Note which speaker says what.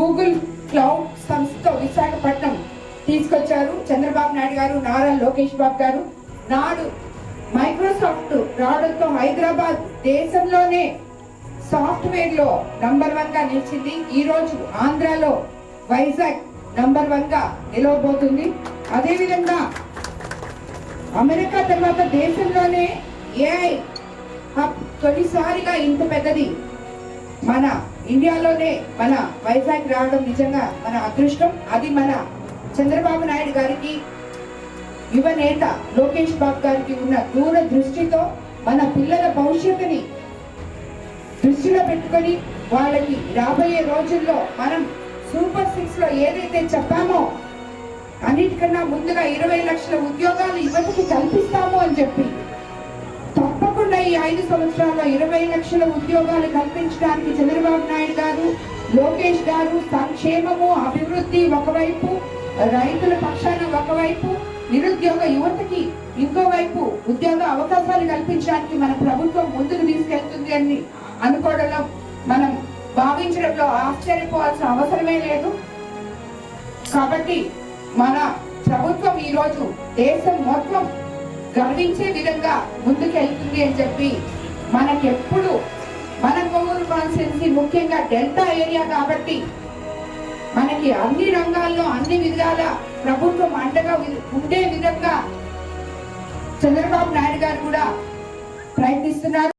Speaker 1: Google cloud సంస్థతో విశాఖపట్నం తీసుకొచ్చారు. చంద్రబాబు నాయుడు గారు నారా లోకేష్ బాబు గారు. నాడు మైక్రోసాఫ్ట్ రావడంతో హైదరాబాద్ దేశంలోనే సాఫ్ట్వేర్లో నంబర్ వన్గా నిలిచింది. ఈ రోజు ఆంధ్రాలో వైజాగ్ నంబర్ వన్గా నిలవబోతుంది. అదేవిధంగా అమెరికా తర్వాత దేశంలోనే ఏఐ హబ్ తొలిసారిగా ఇంత పెద్దది మన ఇండియాలోనే మన వైజాగ్ రావడం నిజంగా మన అదృష్టం. అది మన చంద్రబాబు నాయుడు గారికి యువ నేత లోకేష్ బాబు గారికి ఉన్న దూర దృష్టితో మన పిల్లల భవిష్యత్తుని దృష్టిలో పెట్టుకొని వాళ్ళకి రాబోయే రోజుల్లో మనం సూపర్ సిక్స్లో ఏదైతే చెప్పామో అన్నిటికన్నా ముందుగా ఇరవై లక్షల ఉద్యోగాలు యువతకి కల్పిస్తాము అని చెప్పి ఐదు సంవత్సరాల్లో ఇరవై లక్షల ఉద్యోగాలు కల్పించడానికి చంద్రబాబు నాయుడు గారు లోకేష్ గారు సంక్షేమము అభివృద్ధి ఒకవైపు రైతుల పక్షాన ఒకవైపు నిరుద్యోగ యువతకి ఇంకోవైపు ఉద్యోగ అవకాశాలు కల్పించడానికి మన ప్రభుత్వం ముందుకు తీసుకెళ్తుంది అని అనుకోవడంలో మనం భావించడంలో ఆశ్చర్యపోవాల్సిన అవసరమే లేదు. కాబట్టి మన ప్రభుత్వం ఈ రోజు దేశం మొత్తం గమనించే విధంగా ముందుకెళ్తుంది అని చెప్పి మనకెప్పుడు మన కొవ్వూరు కాన్స్టిట్యున్సీ ముఖ్యంగా డెల్టా ఏరియా కాబట్టి మనకి అన్ని రంగాల్లో అన్ని విధాల ప్రభుత్వం అండగా ఉండే విధంగా చంద్రబాబు నాయుడు గారు కూడా ప్రయత్నిస్తున్నారు.